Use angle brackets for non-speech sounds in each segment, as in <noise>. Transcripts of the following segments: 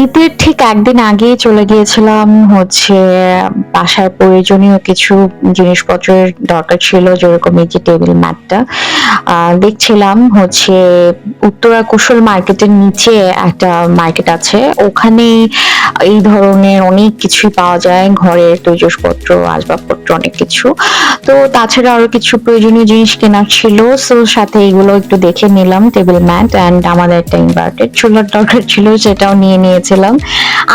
ঈদের ঠিক একদিন আগে চলে গিয়েছিলাম হচ্ছে বাসার প্রয়োজনীয় কিছু জিনিসপত্রের দরকার ছিল, যেরকম এই যে টেবিল ম্যাটটা। দেখছিলাম হচ্ছে উত্তরা কুশল মার্কেটের নিচে একটা মার্কেট আছে। ওখানে এই ধরনের অনেক কিছুই পাওয়া যায়, ঘরের তৈজসপত্র, আসবাবপত্র, অনেক কিছু। তো তাছাড়া আরও কিছু প্রয়োজনীয় জিনিস কেনার ছিল, সো সাথে এগুলো একটু দেখে নিলাম টেবিল ম্যাট অ্যান্ড আমাদের একটা ইনভার্টেড চুলার দরকার ছিল, সেটাও নিয়ে নিয়ে নিয়েছিলাম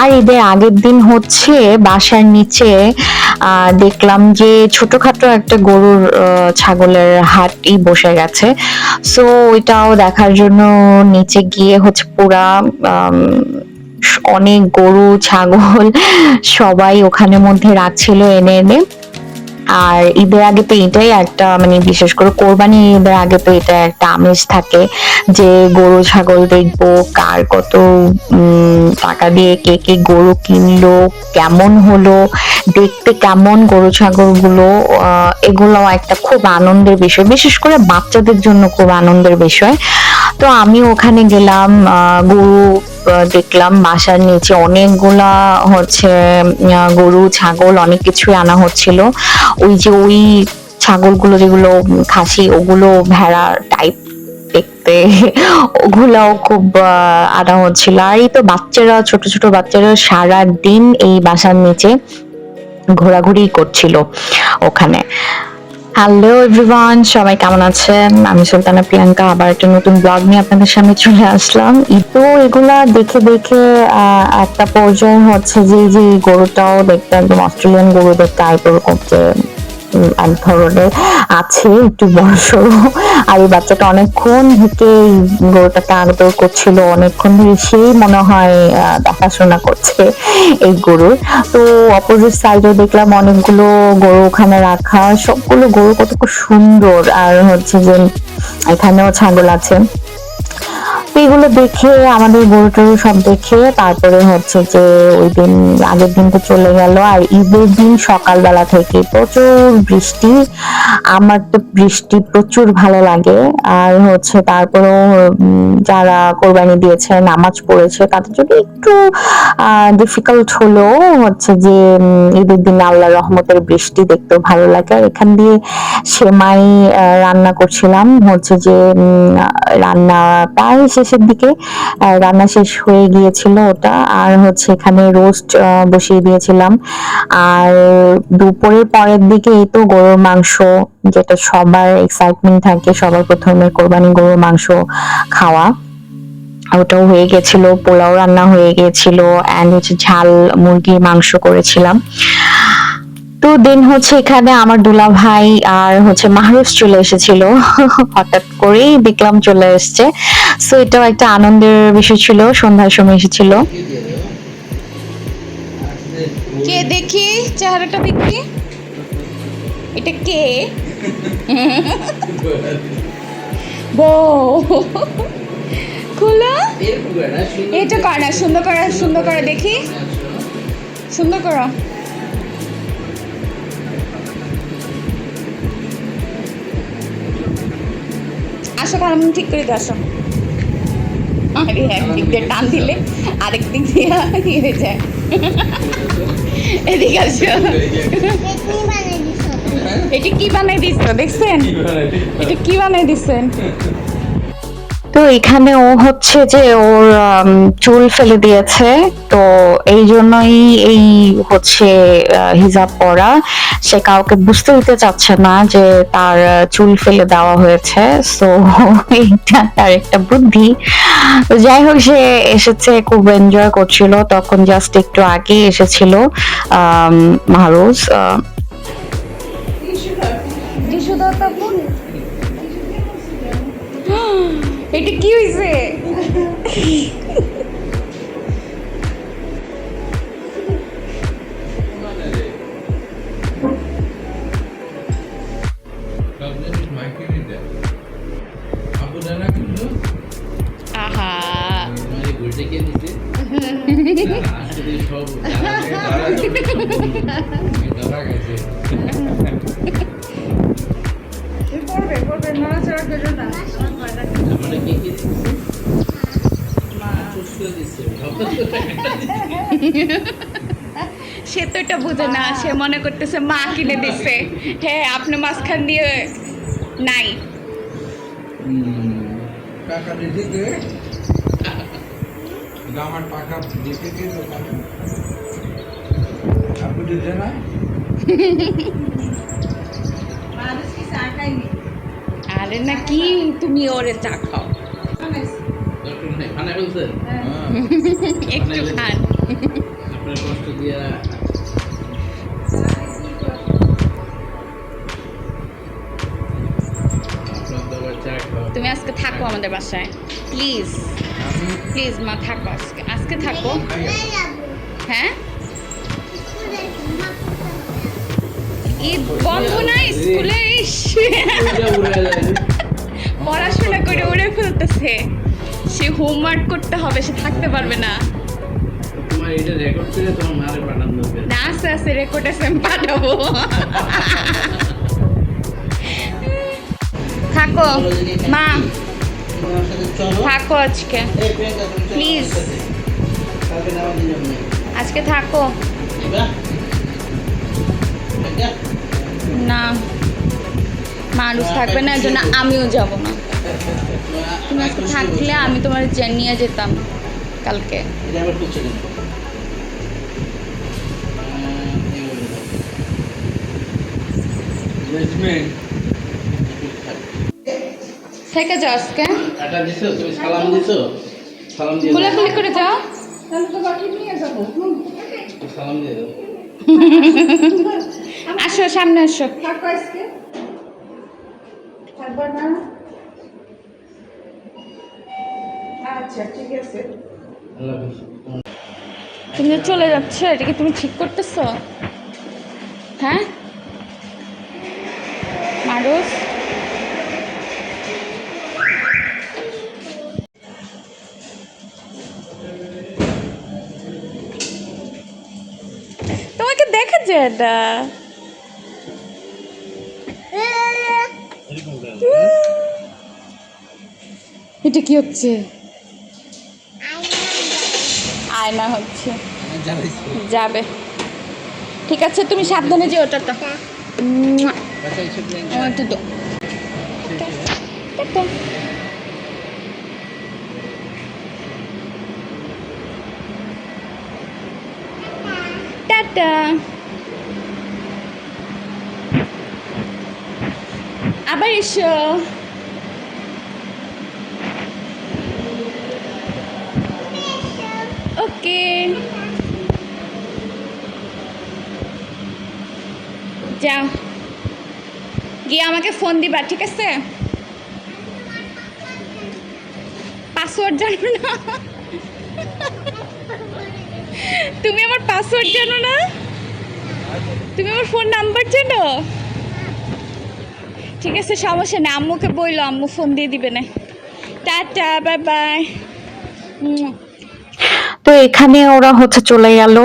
আর এদের আগের দিন হচ্ছে বাসার নিচে দেখলাম যে ছোটখাটো একটা গরুর ছাগলের হাটই বসে গেছে। সো ওইটাও দেখার জন্য নিচে গিয়ে হচ্ছে পুরা অনেক গরু, ছাগল সবাই ওখানের মধ্যে রাখছিল এনে এনে। আর ঈদের আগে তো এটাই একটা মানে বিশেষ করে কোরবানি ঈদের আগে তো এটা একটা আমেজ থাকে যে গরু, ছাগল দেখব, কার কত টাকা দিয়ে কে কে গরু কিনলো, কেমন হলো, দেখতে কেমন গরু ছাগলগুলো এগুলো একটা খুব আনন্দের বিষয়। বিশেষ করে বাচ্চাদের জন্য খুব আনন্দের বিষয়। তো আমি ওখানে গেলাম গরু দেখলাম বাসার নিচে অনেকগুলা হচ্ছে গরু, ছাগল অনেক কিছুই আনা হচ্ছিল। ওই যে ওই ছাগলগুলো যেগুলো খাসি, ওগুলো ভেড়া টাইপ দেখতে, ওগুলাও খুব আনা হচ্ছিল। আর এই তো বাচ্চারা, ছোট ছোট বাচ্চারা সারা দিন এই বাসার নিচে ঘোরাঘুরি করছিল ওখানে। হ্যালো এভরিওয়ান সবাই কেমন আছেন? আমি সুলতানা প্রিয়াঙ্কা আবার একটা নতুন ব্লগ নিয়ে আপনাদের সামনে চলে আসলাম। তো এগুলা দেখে দেখে একটা পর্যায়ে হচ্ছে যে যে গরুটাও দেখতে একদম অস্ট্রেলিয়ান গরু দেখতে করতে উম, এক ধরনের আছে, একটু বড় সড়ো আর এই বাচ্চাটা অনেকক্ষণ থেকে গরুটাকে আদর করছিল, অনেকক্ষণ ধরে সেই মনে হয় দেখাশোনা করছে এই গরুর। তো অপোজিট সাইডে দেখলাম অনেকগুলো গরু ওখানে রাখা, সবগুলো গরু কত সুন্দর। আর হচ্ছে যে এখানেও ছাগল আছে। এগুলো দেখে, আমাদের গরু টরু সব দেখে, তারপরে হচ্ছে যে ওই দিন, আগের দিন তো চলে গেল, আর ঈদের দিন সকালবেলা থেকে প্রচুর বৃষ্টি। আমার তো বৃষ্টি প্রচুর ভালো লাগে, আর হচ্ছে তারপরেও যারা কোরবানি দিয়েছে, নামাজ পড়েছে, তাদের জন্য একটু ডিফিকাল্ট হলেও হচ্ছে যে ঈদের দিন আল্লাহ রহমতের বৃষ্টি দেখতেও ভালো লাগে। আর এখান দিয়ে সেমাই রান্না করছিলাম, হচ্ছে যে রান্না প্রায় শেষের দিকে রান্না শেষ হয়ে গিয়েছিল ওটা। আর হচ্ছে এখানে রোস্ট বসিয়ে দিয়েছিলাম। আর দুপুরের পরের দিকে এই তো গরুর মাংস, যেটা সবার এক্সাইটমেন্ট থাকে, সবার প্রথমে কোরবানি গরুর মাংস খাওয়া। ওটাও হয়ে গেছিল পোলাও রান্না হয়ে গিয়েছিল অ্যান্ড হচ্ছে ঝাল মুরগির মাংস করেছিলাম। তো দিন হচ্ছে এখানে আমার দুলা ভাই আর হচ্ছে মাহরুজ চলে এসেছিল। হঠাৎ করেই দেখলাম চলে এসেছে। সো এটাও একটা আনন্দের বিষয় ছিল, সন্ধ্যার সময় এসেছিল। কে দেখি? চেহারাটা দেখি? এটা কে? খোলা। এটা কর সুন্দর করে সুন্দর করে দেখি। সুন্দর করো। আসো কারণ ঠিক করে আসো। আরে একদিক দিয়ে টান দিলে আরেক দিক দিয়ে ইয়ে যায়। এদিকে আসো। এটা কি বানাই দিচ্ছ দেখছেন? এটা কি বানাই দিচ্ছেন তো এখানে ও হচ্ছে যে ওর চুল ফেলে দিয়েছে। তো এই জন্যই এই হচ্ছে আহ, হিজাব পরা। সে কাউকে বুঝতে দিতে চাচ্ছে না যে তার চুল ফেলে দেওয়া হয়েছে। সো <laughs> এইটা তার একটা বুদ্ধি। যাই হোক সে এসেছে খুব এনজয় করছিল। তখন জাস্ট একটু আগে এসেছিল আম, মাহরুজ। এটা কি হয়েছে Government সে তো এটা বুঝে না সে মনে করতেছে মা কিনে দিচ্ছে হ্যাঁ আপনি মাঝখান দিয়ে নাই। টাকা দিতে আমার টাকা দিতে দে দোকানে। আপনি দিতে না। আরে না কি তুমি ওরে চা খাও। একটু খান। তুমি আজকে থাকো আমাদের বাসায়। প্লিজ। প্লিজ মা থাকো আজকে। আজকে থাকো। হ্যাঁ? ঈদ বন্ধ না স্কুলে পড়াশোনা করে উড়ে ফেলতেছে। সে হোমওয়ার্ক করতে হবে সে থাকতে পারবে না। না আস্তে আস্তে রেকর্ড আছে আমি পাঠাবো। থাকো। মা থাকো আজকে। প্লিজ। আজকে থাকো। না। মানুষ থাকবে না জন্য আমিও যাব না। তুমি আজকে থাকলে আমি তোমার নিয়ে যেতাম কালকে। থেকে যাও আজকে। এটা দিছো? তুমি সালাম দিছো? সালাম দিয়ে দাও। খোলাখুলি করে যাও। সালাম দিয়ে দাও। <laughs> আসো সামনে আসো। হাফেজ। তুমি যে চলে যাচ্ছ এটা কি তুমি ঠিক করতেছো? হ্যাঁ? মারুস তোমাকে দেখা যায় এটা কি হচ্ছে? আয়না হচ্ছে। যাবে। ঠিক আছে তুমি সাবধানে দাও। টাটা। টাটা। আবার এসো। যাও। গিয়ে আমাকে ফোন দিবা, ঠিক আছে? পাসওয়ার্ড জানো না? তুমি আমার পাসওয়ার্ড জানো না? তুমি আমার ফোন নাম্বার জানো? ঠিক আছে, সমস্যা নেই। আম্মুকে বইলো, আম্মু ফোন দিয়ে দিবে না। টাটা বাই বাই তো এখানে ওরা হচ্ছে চলে গেল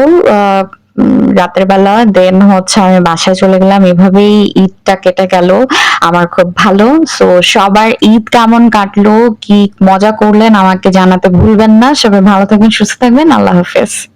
রাতের বেলা দেন হচ্ছে আমি বাসায় চলে গেলাম। এভাবেই ঈদটা কেটে গেল। আমার খুব ভালো। সো সবার ঈদ কেমন কাটলো, কি মজা করলেন আমাকে জানাতে ভুলবেন না। সবাই ভালো থাকবেন, সুস্থ থাকবেন। আল্লাহ হাফেজ।